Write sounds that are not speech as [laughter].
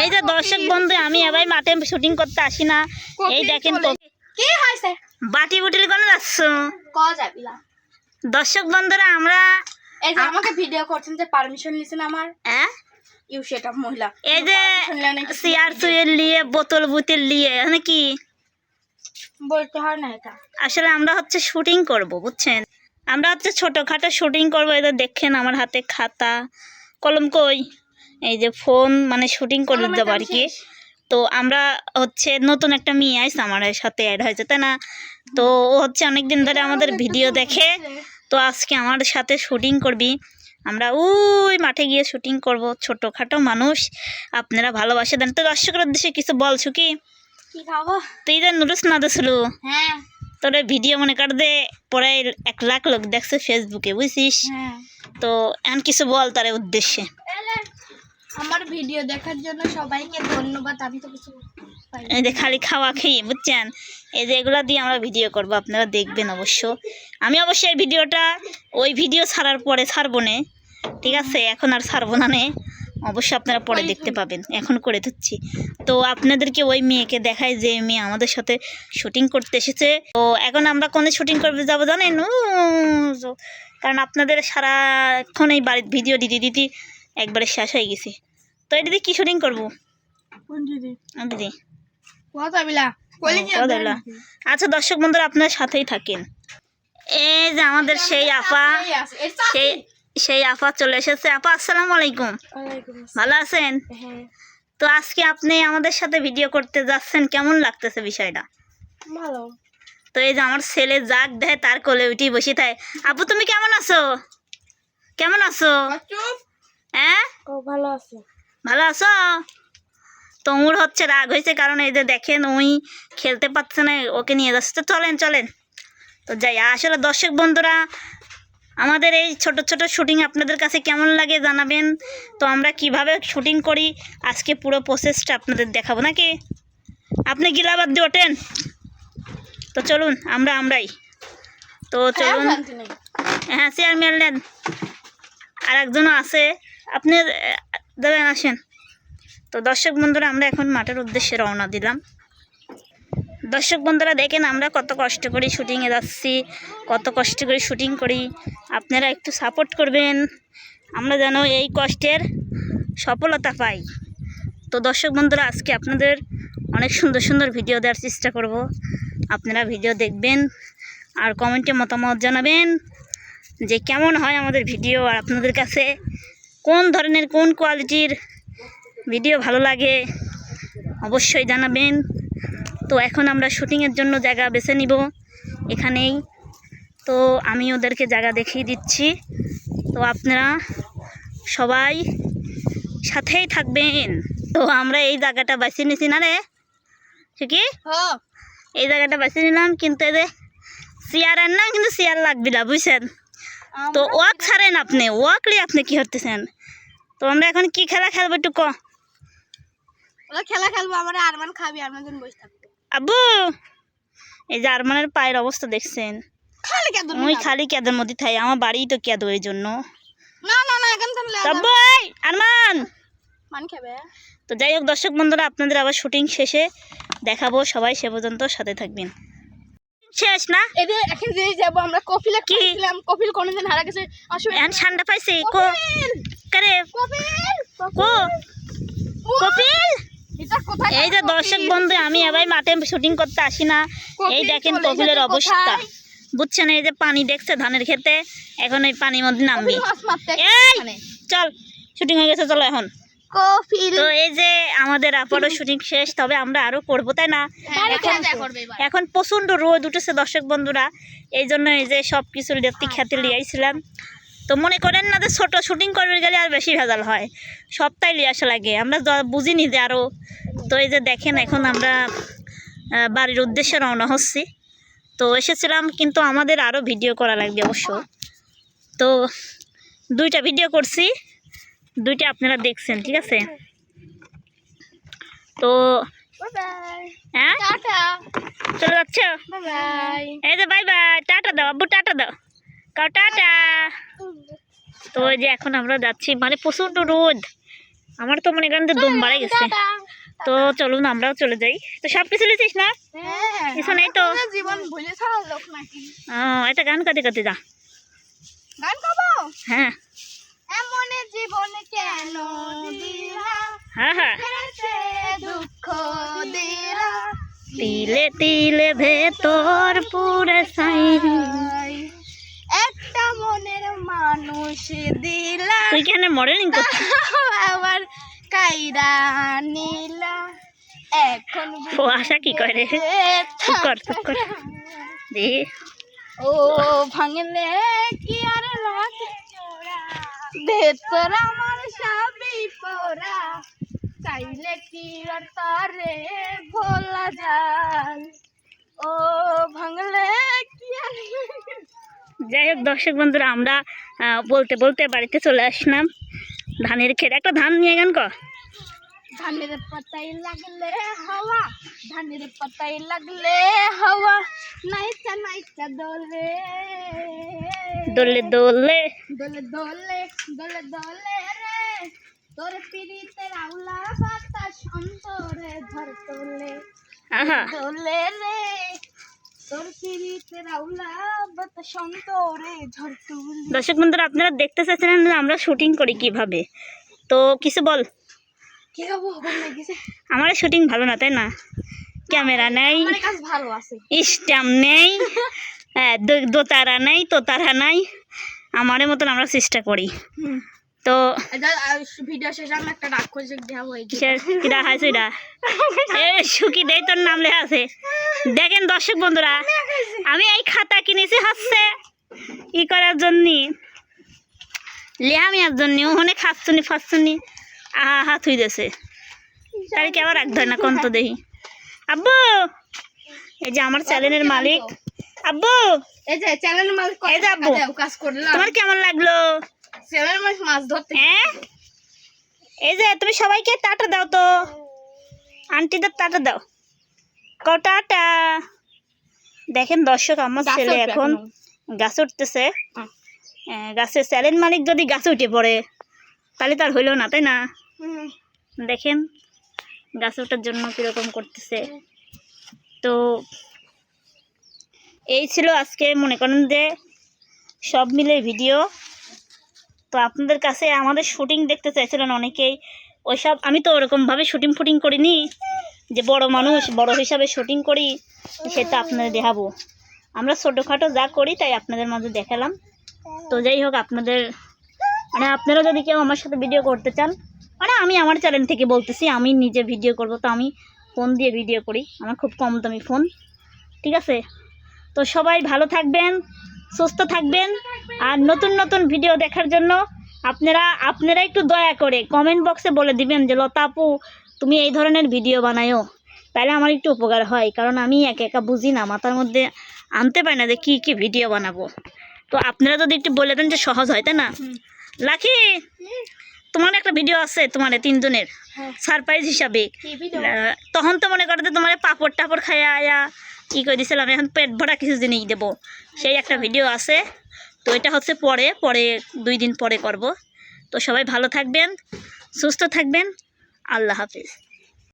এই যে দর্শক বন্ধু আমি এবার মাঠে শুটিং করতে আসি না। এই দেখেন তো কি হয়েছে? বাটি বুটিল কোনে যাচ্ছ? ক যাবি দর্শক বন্ধুরা আমরা এই যে আমাকে ভিডিও করছেন যে পারমিশন নিছেন আমার। হ্যাঁ ইউ সেটা মহিলা। এই যে নেওয়া নাকি নিয়ে বোতল বুতিল নিয়ে মানে কি? বলতে হয় না এটা। আসলে আমরা হচ্ছে শুটিং করব বুঝছেন? আমরা হচ্ছে ছোটোখাটো শুটিং করব এদের দেখেন আমার হাতে খাতা। কলম কই? এই যে ফোন মানে শুটিং করে দেবো আর কি তো আমরা হচ্ছে নতুন একটা মেয়ে আইস আমার সাথে অ্যাড হয়েছে তাই না? তো ও হচ্ছে অনেক দিন ধরে আমাদের ভিডিও দেখে। তো আজকে আমার সাথে শুটিং করবি। আমরা ওই মাঠে গিয়ে শুটিং করব ছোটোখাটো মানুষ। আপনারা ভালোবাসে দেন। তো দর্শকের উদ্দেশ্যে কিছু বলছো কি? তুই যে নুডলস না দিছিল? হ্যাঁ। তোর ভিডিও মনে কর দে পরে এক লাখ লোক দেখছে ফেসবুকে বুঝছিস? হ্যাঁ। তো এখন কিছু বল তার উদ্দেশ্যে। আমার ভিডিও দেখার জন্য সবাইকে ধন্যবাদ আমি তো কিছু এই যে খালি খাওয়া খেয়ে বুঝছেন? এই যে এগুলা দিয়ে আমরা ভিডিও করব আপনারা দেখবেন অবশ্য। আমি অবশ্যই এই ভিডিওটা ওই ভিডিও ছাড়ার পরে ছাড়বো না ঠিক আছে? এখন আর ছাড়বো না নে। অবশ্যই আপনারা পরে দেখতে পাবেন এখন করে দিচ্ছি তো আপনাদেরকে ওই মেয়েকে দেখাই যে মেয়ে আমাদের সাথে শুটিং করতে এসেছে। তো এখন আমরা কোনে শুটিং করতে যাব জানেন? কারণ আপনাদের সারাক্ষণ এই বাড়ির ভিডিও দিদি দিদি একবারে শেষ হয়ে গেছে। তো এটা দিয়ে কী শুটিং করব? কোন দিদি আচ্ছা দর্শক বন্ধুরা আপনার সাথেই থাকেন। এই যে আমাদের সেই আপা সেই সেই আপা চলে এসেছে। আপা আসসালামু আলাইকুম। ভালো আছেন? হ্যাঁ। তো আজকে আপনি আমাদের সাথে ভিডিও করতে যাচ্ছেন। কেমন লাগতেছে বিষয়টা? ভালো। তো এই যে আমার ছেলে যাক দেয় তার কোলে উঠি বসে থাকে। আপু তুমি কেমন আছো? কেমন আছো? চুপ। হ্যাঁ? ও ভালো আছে। ভালো আছো? তো ওর হচ্ছে রাগ হয়েছে কারণ এই যে দেখেন ওই খেলতে পারছে না ওকে নিয়ে যাচ্ছে। তো চলেন চলেন। তো যাই আসলে দর্শক বন্ধুরা আমাদের এই ছোট ছোট শুটিং আপনাদের কাছে কেমন লাগে জানাবেন। তো আমরা কীভাবে শুটিং করি আজকে পুরো প্রসেসটা আপনাদের দেখাবো নাকি? আপনি গিলাবাদ দিয়ে ওঠেন। তো চলুন আমরা আমরাই। তো চলুন। শান্তি নেই। হ্যাঁ চেয়ারম্যান নেন। আর একজনও আছে। আপনি দেবেন আসেন। তো দর্শক বন্ধুরা, আমরা এখন মাঠের উদ্দেশ্যে রওনা দিলাম। দর্শক বন্ধুরা, দেখেন আমরা কত কষ্ট করে শুটিংয়ে যাচ্ছি, কত কষ্ট করে শুটিং করি। আপনারা একটু সাপোর্ট করবেন। আমরা যেন এই কষ্টের সফলতা পাই। তো দর্শক বন্ধুরা, আজকে আপনাদের অনেক সুন্দর সুন্দর ভিডিও দেওয়ার চেষ্টা করব। আপনারা ভিডিও দেখবেন, আর কমেন্টে মতামত জানাবেন যে কেমন হয় আমাদের ভিডিও আর আপনাদের কাছে কোন ধরনের কোন কোয়ালিটির ভিডিও ভালো লাগে অবশ্যই জানাবেন। তো এখন আমরা শুটিংয়ের জন্য জায়গা বেছে নিব এখানেই। তো আমি ওদেরকে জায়গা দেখিয়ে দিচ্ছি। তো আপনারা সবাই সাথেই থাকবেন। তো আমরা এই জায়গাটা বেছে নিছি না রে? কি? হ্যাঁ। এই জায়গাটা বেছে নিলাম কিন্তু এই যে চেয়ারের না কিন্তু চেয়ার লাগবে না বুঝছেন? তো ওয়াক ছাড়েন আপনি ওয়াকলি আপনি কি করতেছেন? তো আমরা এখন কি খেলা খেলব একটু ক? খেলা খেলব আমরা আরমান খাবি আপনাদের বসে থাকব। আব্বু এই যে আরমানের পায়ের অবস্থা দেখছেন? ওই খালি কেদের মধ্যে থাই আমার বাড়ি তো কেদো এই জন্য। না না না এখন আব্বু এই, আরমান! মান খাবে? তো যাই হোক দর্শক বন্ধুরা আপনাদের আবার শুটিং শেষে দেখাবো। সবাই সে পর্যন্ত সাথে থাকবেন। শেষ না? এদের এখন যে যাব আমরা কপিলে কি? খেলছিলাম কপিল কোনদিন হারা গেছে। আসলে এখন। ঠান্ডা পাইছি। কো কারে? কপিল! কো? কপিল! এই যে দর্শক বন্ধু আমি এবার মাঠে শুটিং করতে আসি না। এই দেখেন কপিলের অবস্থা? বুঝছেন এই যে পানি দেখছে ধানের খেতে এখন এই পানির মধ্যে নামবি। এই! চল শুটিং হয়ে গেছে চলো এখন। কপিল তো এই যে আমাদের আপারও শুটিং শেষ তবে আমরা আরও করব তাই না? বাড়ি এখন খেলা করবে এবার। এখন প্রচণ্ড রোদ উঠেছে দর্শক বন্ধুরা এই জন্য এই যে সব কিছু খেতে লিয়াইছিলাম। তো মনে করেন না যে ছোটো শুটিং করবে গেলে আর বেশি ভেজাল হয়। সবটাই লিয়ে আসা লাগে। আমরা বুঝিনি যে আরও তো এই যে দেখেন এখন আমরা বাড়ির উদ্দেশ্যে রওনা হচ্ছি। তো এসেছিলাম কিন্তু আমাদের আরও ভিডিও করা লাগবে অবশ্য। তো দুইটা ভিডিও করছি। দুইটা আপনারা দেখছেন ঠিক আছে? তো হ্যাঁ? চলে যাচ্ছ? এই যে বাই বাই টাটা দাও আব্বু টাটা দাও। কাউ টাটা। তো ওই যে এখন আমরা যাচ্ছি মানে প্রচণ্ড রোদ। আমার তো মনে করেন দম বাড়ে গেছে। তো চলুন আমরাও চলে যাই। তো সব কিছু লিখিস না? হ্যাঁ। কিছু নেই তো? একটা গান কাতে কাতে যা। গান হ্যাঁ। জীবন হ্যাঁ হ্যাঁ। দুঃখ দিলা তিলে তিলে ভেতর পুরে সাইরি একটা মনের মানুষ দিলা। তুই কেন মডেলিং করছিস? আবার কাইরা নীলা। এখন ও আশা কি করে? চুপ কর চুপ কর। দে। ও ভাঙলে কি আর লাগে? ভেতর আমার সবই পড়া। চাইলে কি আর তারে ভোলা যায়। ও ভাঙলে কি যাই হোক দর্শক বন্ধুরা আমরা বলতে বলতে বাড়িতে চলে আসলাম। ধানের ক্ষেত একটা ধান নিয়ে গান কর ধানের পাতাই লাগলে হাওয়া ধানের পাতাই লাগলে হাওয়া নাইচা নাইচা দোলে। দোলে দোলে। দোলে দোলে দোলে দোলে। তোর পিড়িতে রাউলা বাতাস অন্তরে ধর তোলে দোলে রে। তোর পিড়িতে তুলে। দর্শক বন্ধুরা আপনারা দেখতে চাচ্ছিলেন যে আমরা শুটিং করি কীভাবে? তো কিছু বল। আমার শুটিং ভালো না তাই না? ক্যামেরা নেই। আমার ভালো আছে। স্ট্যাম্প নেই। [laughs] হ্যাঁ দোতারা নেই তোতারা নাই। আমাদের মতন আমরা চেষ্টা করি। তো ভিডিও শেষে আমি একটা কিরা হাসি এ দেই তোর নাম লেখা আছে। দেখেন দর্শক বন্ধুরা আমি এই খাতা কিনেছি হচ্ছে ই করার জন্য। লেহামিয়ার জন্য ওখানে খাচ্ছুনি ফাচ্ছুনি আহা হা থুই দেছে তার কি আবার রাখতে হয় না কোন তো দেখি আব্বু এই যে আমার চ্যানেলের মালিক। আব্বু এই যে চ্যানেল মাছ এই যে আব্বু। কাজ করলাম তোমার কেমন লাগল? চ্যানেল মাছ মাছ ধরতে। হ্যাঁ? এই যে তুমি সবাইকে টাটা দাও তো। আন্টিদের টাটা দাও। কও টাটা। দেখেন দর্শক আমার ছেলে এখন গাছ উঠতেছে। আহ, স্যালেন মালিক যদি গাছে উঠে পড়ে তাহলে তার হইল না তাই না? দেখেন গাছে ওঠার জন্য কীরকম করতেছে। তো এই ছিল আজকে মনে করেন যে সব মিলে ভিডিও। তো আপনাদের কাছে আমাদের শুটিং দেখতে চাইছিলেন অনেকেই। ওইসব, আমি তো ওরকমভাবে শুটিং ফুটিং করিনি, যে বড় মানুষ, বড় হিসাবে শুটিং করি, সেটা আপনাদের দেখাবো। আমরা ছোটোখাটো যা করি, তাই আপনাদের মাঝে দেখালাম। তো যাই হোক, আপনাদের মানে আপনারা যদি কেউ আমার সাথে ভিডিও করতে চান মানে আমি আমার চ্যানেল থেকে বলতেছি, আমি নিজে ভিডিও করব, তো আমি ফোন দিয়ে ভিডিও করি। আমার খুব কম দামি ফোন ঠিক আছে? তো সবাই ভালো থাকবেন। সুস্থ থাকবেন আর নতুন নতুন ভিডিও দেখার জন্য আপনারা আপনারা একটু দয়া করে কমেন্ট বক্সে বলে দিবেন যে লতা আপু তুমি এই ধরনের ভিডিও বানায়ো। তাহলে আমার একটু উপকার হয় কারণ আমি একা একা বুঝি না মাথার মধ্যে আনতে পারি না যে কী কী ভিডিও বানাবো। তো আপনারা যদি একটু বলে দেন যে সহজ হয় তাই না। লাকি তোমার একটা ভিডিও আছে তোমার তিনজনের হ্যাঁ। সারপ্রাইজ হিসাবে। আহ, তখন তো মনে করো যে তোমার পাপড় টাপড় খাইয়া আয়া ই করে দিয়েছিলাম এখন পেট ভরা কিছু জিনিস দেবো। সেই একটা ভিডিও আছে, তো এটা হচ্ছে পরে পরে, দুই দিন পরে করব। তো সবাই ভালো থাকবেন, সুস্থ থাকবেন, আল্লাহ হাফিজ।